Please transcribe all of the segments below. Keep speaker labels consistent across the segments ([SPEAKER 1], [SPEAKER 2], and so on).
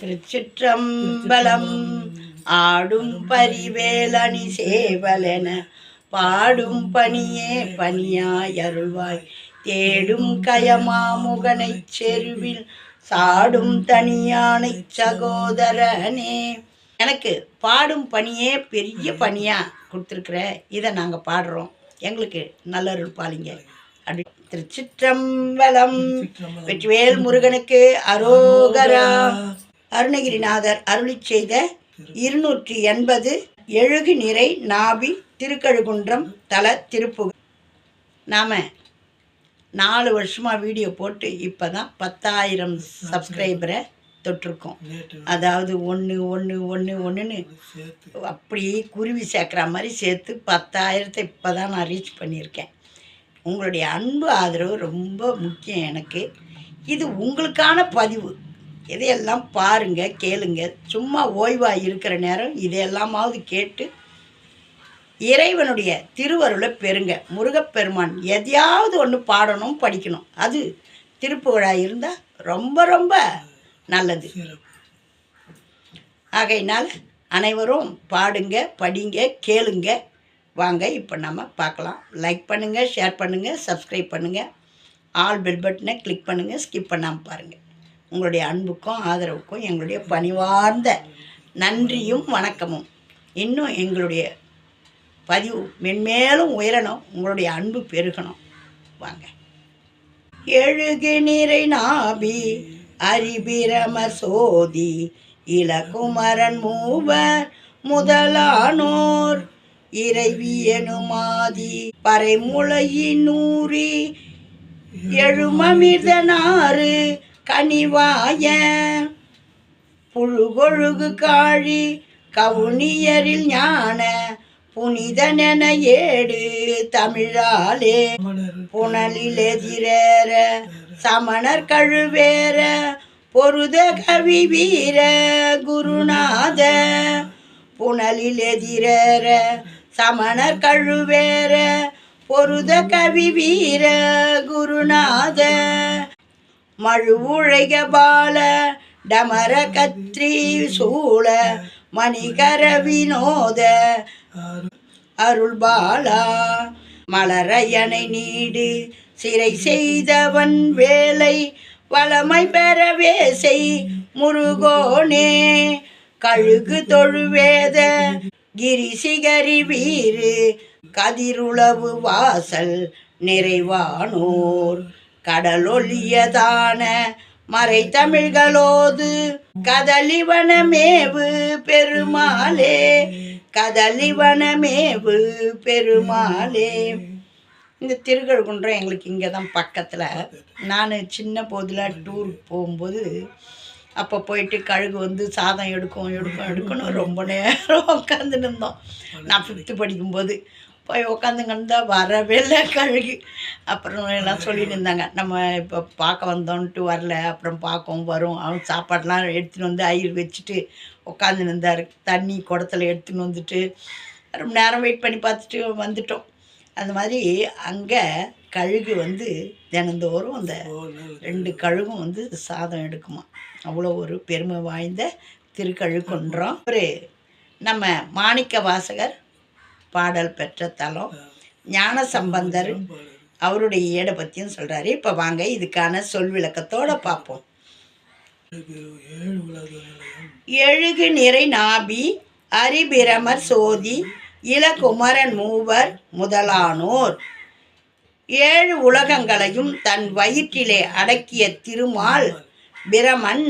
[SPEAKER 1] திருச்சிற்றம்பலம் ஆடும் பரிவேலணி சேவலென பாடும் பணியே பணியாய் அருள்வாய் தேடும் கயமாமுகனைச் செருவில் சாடும் தனியானை சகோதரனே. எனக்கு பாடும் பணியே பெரிய பணியா கொடுத்துருக்குற இதை நாங்கள் பாடுறோம். எங்களுக்கு நல்லருள் பாலிங்க. அப்படி திருச்சிற்றம்பலம். வெற்றிவேல் முருகனுக்கு அரோகரா. அருணகிரிநாதர் அருளிச் செய்த இருநூற்றி எண்பது எழுகு நிறை நாபி திருக்கழுகுன்றம் தல திருப்புகழ் நாம் நாலு வருஷமாக வீடியோ போட்டு இப்போ தான் பத்தாயிரம் சப்ஸ்கிரைபரை தொட்டிருக்கோம். அதாவது ஒன்று ஒன்று ஒன்று ஒன்றுன்னு அப்படியே குருவி சேர்க்குற மாதிரி சேர்த்து பத்தாயிரத்தை இப்போ தான் நான் ரீச் பண்ணியிருக்கேன். உங்களுடைய அன்பு ஆதரவு ரொம்ப முக்கியம் எனக்கு. இது உங்களுக்கான பதிவு. இதையெல்லாம் பாருங்க கேளுங்க. சும்மா ஓய்வாக இருக்கிற நேரம் இதையெல்லாமாவது கேட்டு இறைவனுடைய திருவருளை பெறுங்க. முருகப்பெருமான் எதையாவது ஒன்று பாடணும் படிக்கணும். அது திருப்புகழாக இருந்தால் ரொம்ப ரொம்ப நல்லது. ஆகையினால் அனைவரும் பாடுங்க படிங்க கேளுங்க. வாங்க இப்போ நம்ம பார்க்கலாம். லைக் பண்ணுங்கள் ஷேர் பண்ணுங்கள் சப்ஸ்கிரைப் பண்ணுங்கள் ஆல் பெல் பட்டனை கிளிக் பண்ணுங்கள் ஸ்கிப் பண்ணாமல் பாருங்கள் உங்களுடைய அன்புக்கும் ஆதரவுக்கும் எங்களுடைய பணிவார்ந்த நன்றியும் வணக்கமும். இன்னும் எங்களுடைய பதிவு மென்மேலும் உயரணும் உங்களுடைய அன்பு பெருகணும். வாங்க. எழுகு நிறை நாபி அரிபிரம சோதி இளகுமரன் மூவர் முதலானோர் இறைவியனுமாதி எனுமாதி நூறி எழுமமிர்தனாறு கனிவாய. புழுகொழுகு காழி கவுனியரில் ஞான. புனிதனென ஏடு தமிழாலே. புனலில் எதிரேற சமணர் கழுவேற. பொருத கவி வீர குருநாத. புனலில் எதிரேற சமணர் கழுவேற. பொருத கவி வீர குருநாத. மழுவுழைக பால டமர கத்ரி சூழ மணிகர வினோத. அருள் பாலா மலரையனை நீடு சிறை செய்தவன் வேலை வளமை பெறவே செய் முருகோனே. கழுகு தொழுவேத கிரிசிகரி வீறு கதிருளவு வாசல் நிறைவானோர். கடலொலியதான மறை தமிழ்களோது கதலிவனமேவு பெருமாளே கதலிவனமேவு பெருமாளே. இந்த திருக்கழுகுன்றம் எங்களுக்கு இங்கே தான் பக்கத்தில். நான் சின்ன போதில் டூர் போகும்போது அப்போ போயிட்டு கழுகு வந்து சாதம் எடுக்கும் எடுக்கும் எடுக்கணும் ரொம்ப நேரம் உட்காந்துன்னு இருந்தோம். நான் ஃபிஃப்த்து படிக்கும்போது. போய் உட்காந்துங்கன்னா வரவே இல்லை கழுகு. அப்புறம் எல்லாம் சொல்லிட்டு இருந்தாங்க. நம்ம இப்போ பார்க்க வந்தோன்ட்டு வரல. அப்புறம் பார்க்கவும் வரும். அவன் சாப்பாடெலாம் எடுத்துன்னு வந்து ஐயர் வச்சுட்டு உட்காந்துன்னு இருந்தார். தண்ணி குடத்துல எடுத்துன்னு வந்துட்டு ரொம்ப நேரம் வெயிட் பண்ணி பார்த்துட்டு வந்துட்டோம். அந்த மாதிரி அங்கே கழுகு வந்து தினந்தோறும் அந்த ரெண்டு கழுகும் வந்து சாதம் எடுக்குமா. அவ்வளோ ஒரு பெருமை வாய்ந்த திருக்கழுக்குன்றோம். ஒரு நம்ம மாணிக்க வாசகர் பாடல் பெற்ற தலம். ஞான சம்பந்தர் அவருடைய ஏடை பற்றியும் சொல்கிறாரு இப்போ வாங்க இதுக்கான சொல் விளக்கத்தோடு பார்ப்போம். எழுகு நிறை நாபி அரிபிரமர் சோதி இளகுமரன் மூவர் முதலானோர். ஏழு உலகங்களையும் தன் வயிற்றிலே அடக்கிய திருமால் பிரமன்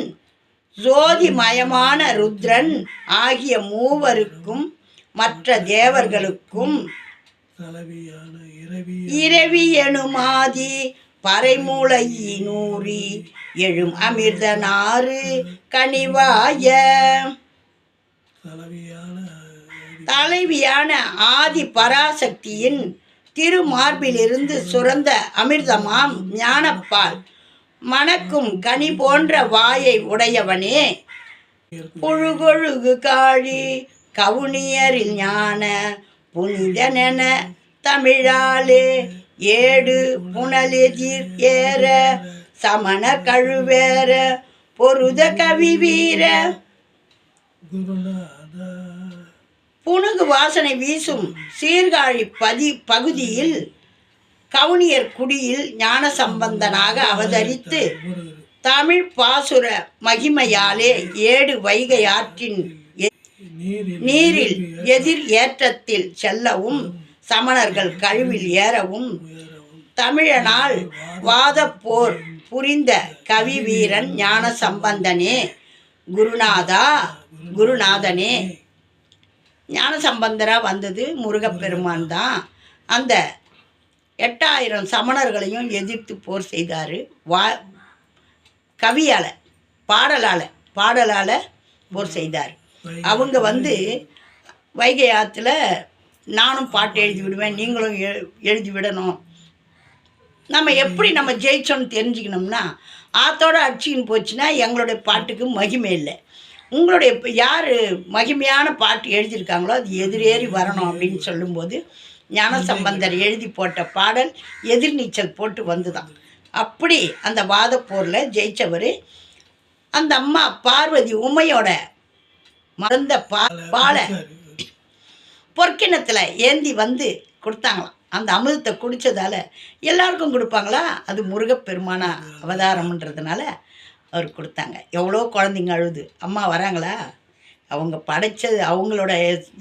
[SPEAKER 1] ஜோதிமயமான ருத்ரன் ஆகிய மூவருக்கும் மற்ற தேவர்களுக்கும் இரவி எனுமாதி பறைமூளையினூரி எழும் அமிர்தனாறு கனிவாய. தலைவியான ஆதி பராசக்தியின் திருமார்பிலிருந்து சுரந்த அமிர்தமாம் ஞானப்பால். மணக்கும் கனி போன்ற வாயை உடையவனே. புழுகொழுகு காழி கவுனியரில் ஞான புனிதனென தமிழாலே ஏடு புனலெதிர் ஏற சமண கழுவேற பொருத கவி வீர. புனுகு வாசனை வீசும் சீர்காழி பதி பகுதியில் கவுனியர் குடியில் ஞான சம்பந்தனாக அவதரித்து தமிழ் பாசுர மகிமையாலே ஏடு வைகை ஆற்றின்
[SPEAKER 2] நீரில்
[SPEAKER 1] எதிர் ஏற்றத்தில் செல்லவும் சமணர்கள் கழுவில் ஏறவும் தமிழனால் வாதப்போர் புரிந்த கவி வீரன் ஞான சம்பந்தனே குருநாதா குருநாதனே. ஞான சம்பந்தரா வந்தது முருகப்பெருமான் தான் அந்த எட்டாயிரம் சமணர்களையும் எதிர்த்து போர் செய்தார். வா கவியால் பாடலால் பாடலால் போர் செய்தார். அவங்க வந்து வைகை ஆற்றுல நானும் பாட்டு எழுதி விடுவேன் நீங்களும் எழுதி விடணும். நம்ம எப்படி நம்ம ஜெயிச்சோன்னு தெரிஞ்சுக்கணும்னா ஆத்தோட அடிச்சின்னு போச்சுன்னா எங்களுடைய பாட்டுக்கு மகிமை இல்லை. உங்களுடைய இப்போ யார் மகிமையான பாட்டு எழுதியிருக்காங்களோ அது எதிரேறி வரணும் அப்படின்னு சொல்லும்போது ஞானசம்பந்தர் எழுதி போட்ட பாடல் எதிர்நீச்சல் போட்டு வந்துதான். அப்படி அந்த வாதப்போரில் ஜெயிச்சவர் அந்த அம்மா பார்வதி உமையோட மறந்த பா பாலை பொற்கிணத்தில் ஏந்தி வந்து கொடுத்தாங்களாம். அந்த அமிர்தத்தை குடித்ததால எல்லாருக்கும் கொடுப்பாங்களா? அது முருகப்பெருமான அவதாரம்ன்றதுனால அவர் கொடுத்தாங்க. எவ்வளோ குழந்தைங்க அழுது. அம்மா வராங்களா? அவங்க படைச்சது அவங்களோட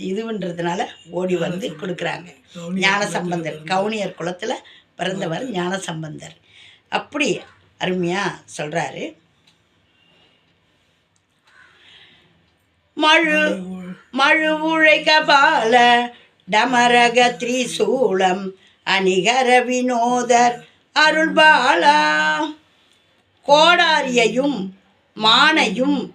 [SPEAKER 1] இதுன்றதுனால ஓடி வந்து கொடுக்குறாங்க. ஞான சம்பந்தர். கவுனியர் குலத்தில் பிறந்தவர் ஞான சம்பந்தர். அப்படி அருமையாக சொல்கிறாரு மழு மழு உழைக்க பால டமரக திரிசூலம் அணிகர வினோதர் அருள்பாலா. கோடாரியையும் மானையும்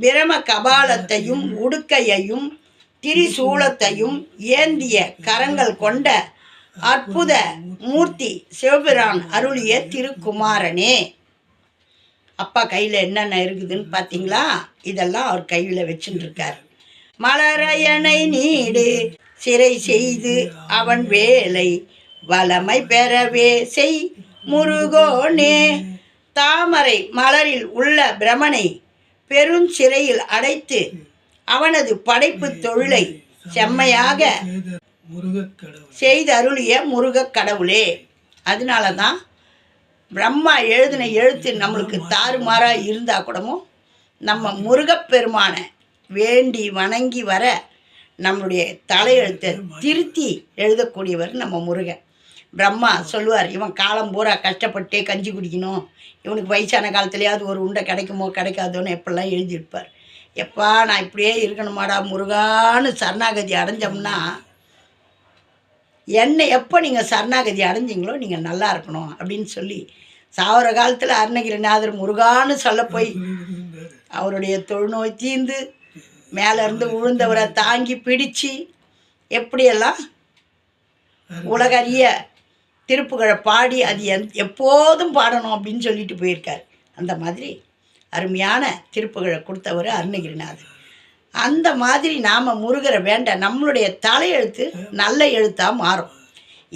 [SPEAKER 1] பிரம கபாலத்தையும் உடுக்கையையும் திரிசூலத்தையும் ஏந்திய கரங்கள் கொண்ட அற்புத மூர்த்தி சிவபிரான் அருளிய திருக்குமாரனே. அப்பா கையில் என்னென்ன இருக்குதுன்னு பார்த்தீங்களா இதெல்லாம் அவர் கையில் வச்சுட்டுருக்கார் மலரையனை நீடு சிறை செய்து அவன் வேலை வளமை பெறவே செய் முருகோனே. தாமரை மலரில் உள்ள பிரமனை பெருஞ்சிறையில் அடைத்து அவனது படைப்பு தொழிலை செம்மையாக செய்தருளிய முருகக் கடவுளே. அதனால தான் பிரம்மா எழுதின எழுத்து நம்மளுக்கு தாறுமாறாக இருந்தால் கூடவும் நம்ம முருகப்பெருமானை வேண்டி வணங்கி வர நம்மளுடைய தலையெழுத்தை திருத்தி எழுதக்கூடியவர் நம்ம முருகன். பிரம்மா சொல்லுவார் இவன் காலம் பூரா கஷ்டப்பட்டே கஞ்சி குடிக்கணும். இவனுக்கு வயசான காலத்துலேயாவது ஒரு உண்டை கிடைக்குமோ கிடைக்காதோன்னு எப்படிலாம் எழுதியிருப்பார். எப்பா நான் இப்படியே இருக்கணுமாடா முருகான்னு சரணாகதி அடைஞ்சோம்னா என்னை எப்போ நீங்கள் சரணாகதி அடைஞ்சிங்களோ நீங்கள் நல்லா இருக்கணும் அப்படின்னு சொல்லி சாவர காலத்தில் அருணகிரிநாதர் முருகான்னு சொல்ல போய் அவருடைய தொழுநோய் தீர்ந்து மேலேருந்து உழுந்தவரை விழுந்தவரை தாங்கி பிடிச்சு எப்படியெல்லாம் உலகறிய திருப்புகழை பாடி அது எந் எப்போதும் பாடணும் அப்படின்னு சொல்லிட்டு போயிருக்கார். அந்த மாதிரி அருமையான திருப்புகழை கொடுத்தவர் அருணகிரிநாதர் அந்த மாதிரி நாம் முருகரை வேண்ட நம்மளுடைய தலையெழுத்து நல்ல எழுத்தாக மாறும்.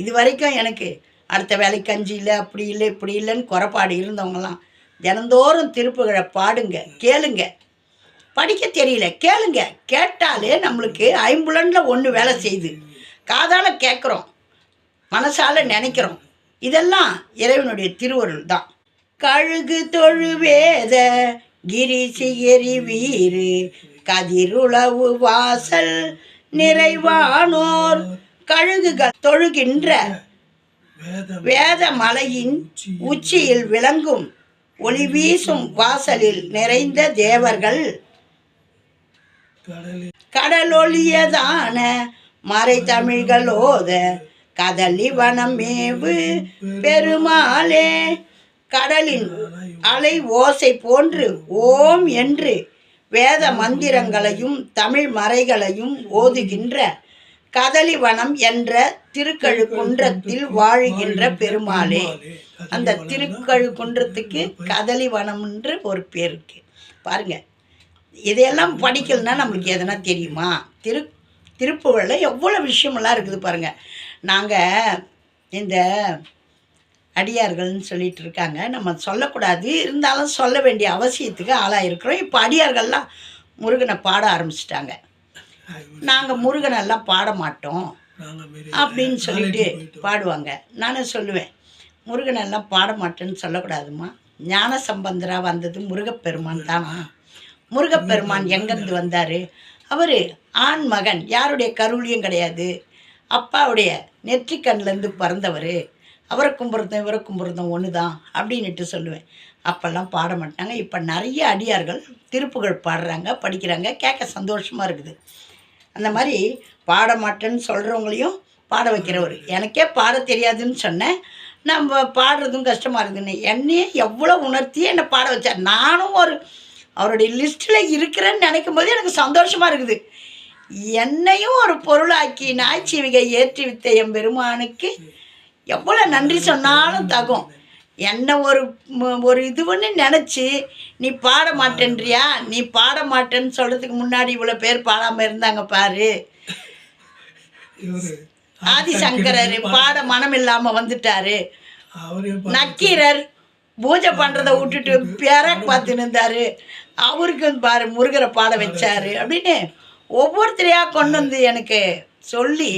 [SPEAKER 1] இது வரைக்கும் எனக்கு அடுத்த வேலைக்கு கஞ்சி இல்லை அப்படி இல்லை இப்படி இல்லைன்னு குறைபாடு இருந்தவங்கலாம் தினந்தோறும் திருப்புகழை பாடுங்க கேளுங்க. படிக்க தெரியல கேளுங்க. கேட்டாலே நம்மளுக்கு ஐம்புலனில் ஒன்று வேலை செய்யுது. காதால் கேட்குறோம் மனசால் நினைக்கிறோம். இதெல்லாம் இறைவனுடைய திருவருள் தான். கழுகு தொழுவேத கிரிசிகிரி வீரு கதிருளவு வாசல் நிறைவானோர் கழுகுகள் தொழுகின்ற
[SPEAKER 2] வேத
[SPEAKER 1] மலையின் உச்சியில் விளங்கும் ஒளி வீசும் வாசலில் நிறைந்த தேவர்கள்.
[SPEAKER 2] கடலொலியதான
[SPEAKER 1] கடலொளியதான மறை தமிழ்களோத கதலி வனமேவு பெருமாளே கடலின் அலை ஓசை போன்று ஓம் என்று வேத மந்திரங்களையும் தமிழ் மறைகளையும் ஓதுகின்ற கதலிவனம் என்ற திருக்கழுக்குன்றத்தில் வாழுகின்ற பெருமாளே. அந்த திருக்கழுக்குன்றத்துக்கு கதலிவனம் என்று ஒரு பேர் இருக்கு பாருங்க இதையெல்லாம் படிக்கலன்னா நம்மளுக்கு எதனா தெரியுமா? திரு திருப்புகழில் எவ்வளோ விஷயமெல்லாம் இருக்குது பாருங்கள் நாங்கள் இந்த அடியார்கள்னு சொல்லிட்டு இருக்காங்க நம்ம சொல்லக்கூடாது. இருந்தாலும் சொல்ல வேண்டிய அவசியத்துக்கு ஆளாயிருக்கிறோம் இப்போ அடியார்கள்லாம் முருகனை பாட ஆரம்பிச்சிட்டாங்க. நாங்கள் முருகனெல்லாம் பாட மாட்டோம் அப்படின்னு சொல்லிட்டு பாடுவாங்க. நானும் சொல்லுவேன். முருகனெல்லாம் பாட மாட்டேன்னு சொல்லக்கூடாதும்மா. ஞான சம்பந்தராக வந்தது முருகப்பெருமான் தானா முருகப்பெருமான் எங்கேருந்து வந்தார்? அவர் ஆண் மகன். யாருடைய கருவிலையும் கிடையாது. அப்பாவுடைய நெற்றிக்கண்லேருந்து பிறந்தவர். அவரை கும்பிட்றதும் இவரை கும்பிட்றதும் ஒன்று தான் அப்படின்னுட்டு சொல்லுவேன். அப்போல்லாம் பாட மாட்டாங்க. இப்போ நிறைய அடியார்கள் திருப்புகள் பாடுறாங்க படிக்கிறாங்க கேட்க சந்தோஷமாக இருக்குது. அந்த மாதிரி பாட மாட்டேன்னு சொல்கிறவங்களையும் பாட வைக்கிறவர். எனக்கே பாட தெரியாதுன்னு சொன்னேன். நம்ம பாடுறதும் கஷ்டமாக இருக்குதுன்னு என்னையே எவ்வளோ உணர்த்தியே என்னை பாட வச்சார். நானும் ஒரு அவருடைய லிஸ்ட்டில் இருக்கிறேன்னு நினைக்கும் போது எனக்கு சந்தோஷமாக இருக்குது. என்னையும் ஒரு பொருளாக்கி நாய்ச்சிவிகை ஏற்றி வித்த என் பெருமானுக்கு எவ்வளோ நன்றி சொன்னாலும் தகும். என்ன ஒரு ஒரு இதுன்னு நினச்சி நீ பாட மாட்டேன்றியா? நீ பாட மாட்டேன்னு சொல்கிறதுக்கு முன்னாடி இவ்வளோ பேர் பாடாமல் இருந்தாங்க பாரு. ஆதிசங்கரர் பாட மனம் இல்லாமல் வந்துட்டாரு. நக்கீரர் பூஜை பண்ணுறதை விட்டுட்டு பேரக் பார்த்துன்னு இருந்தாரு. அவருக்கு பாரு முருகரை பாட வச்சாரு அப்படின்னு ஒவ்வொருத்தரையா கொண்டு வந்து எனக்கு சொல்லி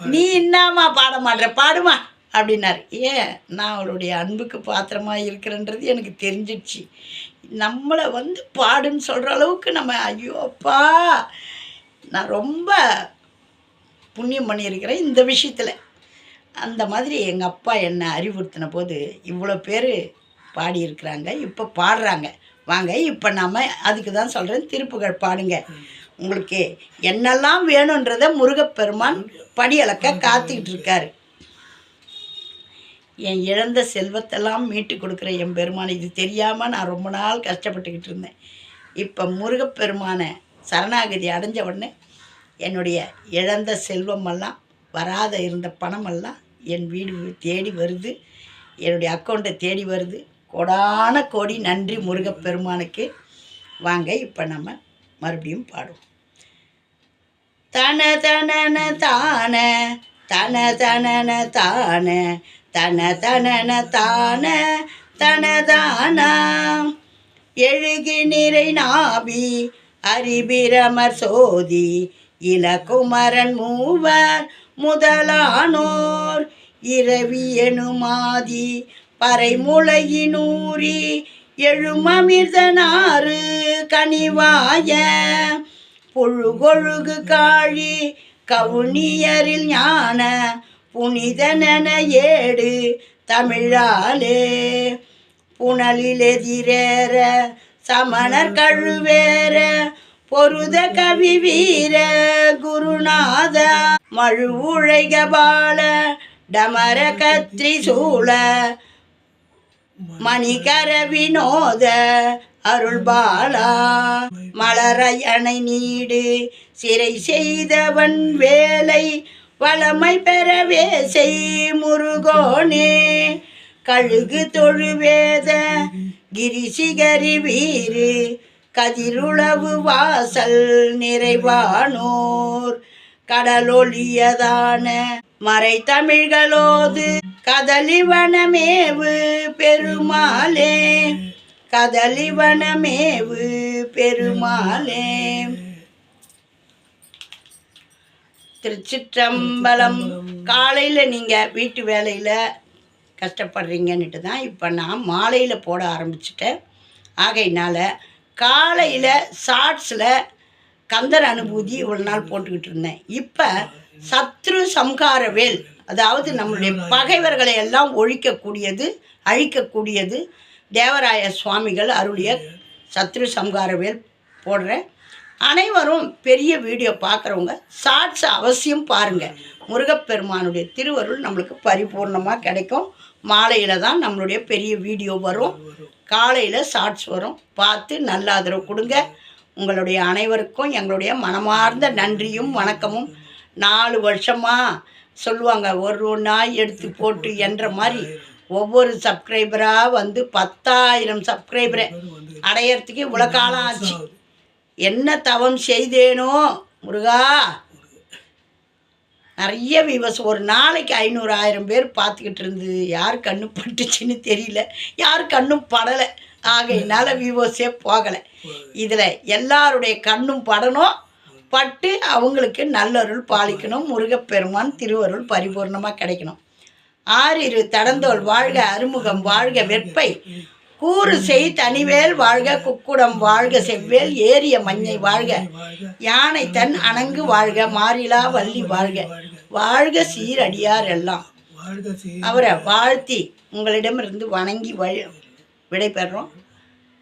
[SPEAKER 1] நீ என்னம்மா பாட மாட்ற பாடுமா அப்படின்னாரு. ஏன் நான் அவருடைய அன்புக்கு பாத்திரமா இருக்கிறேன்றது எனக்கு தெரிஞ்சிடுச்சு. நம்மளை வந்து பாடுன்னு சொல்கிற அளவுக்கு நம்ம ஐயோ அப்பா. நான் ரொம்ப புண்ணியம் பண்ணியிருக்கிறேன் இந்த விஷயத்தில். அந்த மாதிரி எங்கள் அப்பா என்னை அறிவுறுத்தின போது இவ்வளோ பேர் பாடியிருக்கிறாங்க இப்போ பாடுறாங்க. வாங்க இப்போ நாம் அதுக்கு தான் சொல்கிறேன் திருப்புகழ் பாடுங்க. உங்களுக்கு என்னெல்லாம் வேணுன்றதை முருகப்பெருமான் படியளக்க காத்துக்கிட்டு இருக்காரு என் இழந்த செல்வத்தெல்லாம் மீட்டு கொடுக்குற என் பெருமான் இது தெரியாமல் நான் ரொம்ப நாள் கஷ்டப்பட்டுக்கிட்டு இருந்தேன். இப்போ முருகப்பெருமானை சரணாகதி அடைஞ்ச உடனே என்னுடைய இழந்த செல்வமெல்லாம் வராத இருந்த பணமெல்லாம் என் வீடு தேடி வருது. என்னுடைய அக்கௌண்ட்டை தேடி வருது. கோடான கோடி நன்றி முருகப்பெருமானுக்கு. வாங்க இப்போ நம்ம மறுபடியும் பாடுவோம் தன தனன தான தன தனன தான தன தனன தான தனதானா எழுகி நிறை நாபி அரிபிரமர் சோதி இளகுமரன் மூவர் முதலானோர் இரவி எனுமாதி பறைமுளையினூரி எழுமமிர்தனாறு கனிவாய பொழுகொழுகு காழி கவுனியரில் ஞான புனிதனென ஏடு தமிழாலே. புனலிலெதிரேற சமணர் கழுவேற பொருத கவி வீர குருநாத மழு உழைக பால டமர கத்ரி சூழ மணிகர வினோத அருள் பாலா மலரையணை நீடு சிறை செய்தவன் வேலை வளமை பெறவே செய் முருகோனே. கழுகு தொழுவேத கிரிசிகரி வீரு கதிருளவு வாசல் நிறைவானோர். கடலொழியதான மறை தமிழ்களோது கதலிவனமேவு பெருமாளே. கதலிவனமேவு பெருமாளே. திருச்சிற்றம்பலம் காலையில் நீங்கள் வீட்டு வேலையில் கஷ்டப்படுறீங்கன்னுட்டு தான் இப்போ நான் மாலையில் போட ஆரம்பிச்சிட்டேன். ஆகையினால் காலையில் ஷார்ட்ஸில் கந்தர் அனுபூதி இவ்வளோ நாள் போட்டுக்கிட்டு இருந்தேன். இப்போ சத்ரு சம்ஹாரவேல் அதாவது நம்மளுடைய பகைவர்களை எல்லாம் ஒழிக்கக்கூடியது அழிக்கக்கூடியது தேவராய சுவாமிகள் அருளிய சத்ரு சம்ஹார வேல் போடுறேன் அனைவரும் பெரிய வீடியோ பார்க்குறவங்க ஷார்ட்ஸ் அவசியம் பாருங்கள் முருகப்பெருமானுடைய திருவருள் நம்மளுக்கு பரிபூர்ணமாக கிடைக்கும். மாலையில் தான் நம்மளுடைய பெரிய வீடியோ வரும். காலையில் ஷார்ட்ஸ் வரும். பார்த்து நல்ல ஆதரவு கொடுங்க. உங்களுடைய அனைவருக்கும் எங்களுடைய மனமார்ந்த நன்றியும் வணக்கமும். நாலு வருஷமாக சொல்லுவாங்க ஒரு நாய் எடுத்து போட்டு என்ற மாதிரி ஒவ்வொரு சப்ஸ்கிரைபராக வந்து பத்தாயிரம் சப்ஸ்கிரைபரை அடையறதுக்கே இவ்வளோ காலம் ஆச்சு. என்ன தவம் செய்தேனோ முருகா? நிறைய வியூவர்ஸ் ஒரு நாளைக்கு ஐநூறு ஆயிரம் பேர் பார்த்துக்கிட்டு இருந்தது யார் கண்ணு பட்டுச்சுன்னு தெரியல. யார் கண்ணும் படலை. ஆகையினால வியூவர்ஸே போகலை. இதில் எல்லாருடைய கண்ணும் படணும். பட்டு அவங்களுக்கு நல்லருள் பாலிக்கணும் முருகப்பெருமான் திருவருள் பரிபூர்ணமாக கிடைக்கணும். ஆறிரு தடந்தோல் வாழ்க அறுமுகம் வாழ்க வெற்பை கூறு செய் தனிவேல் வாழ்க குக்குடம் வாழ்க செவ்வேல் ஏரிய மஞ்சை வாழ்க. யானை தன் அணங்கு வாழ்க மாறிலா வள்ளி வாழ்க. வாழ்க சீரடியார் எல்லாம். அவரை வாழ்த்தி உங்களிடமிருந்து வணங்கி வழி விடைபெறோம்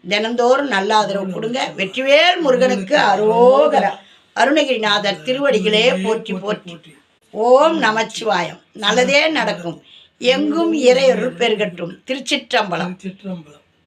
[SPEAKER 1] தினந்தோறும் நல்ல ஆதரவு கொடுங்க. வெற்றிவேல் முருகனுக்கு அரோகரம் அருணகிரிநாதர் திருவடிகளே போற்றி போற்றி ஓம் நமச்சிவாயம். நல்லதே நடக்கும். எங்கும் இறையருள் பெருகட்டும். திருச்சிற்றம்பலம்.
[SPEAKER 2] சிற்றம்பலம்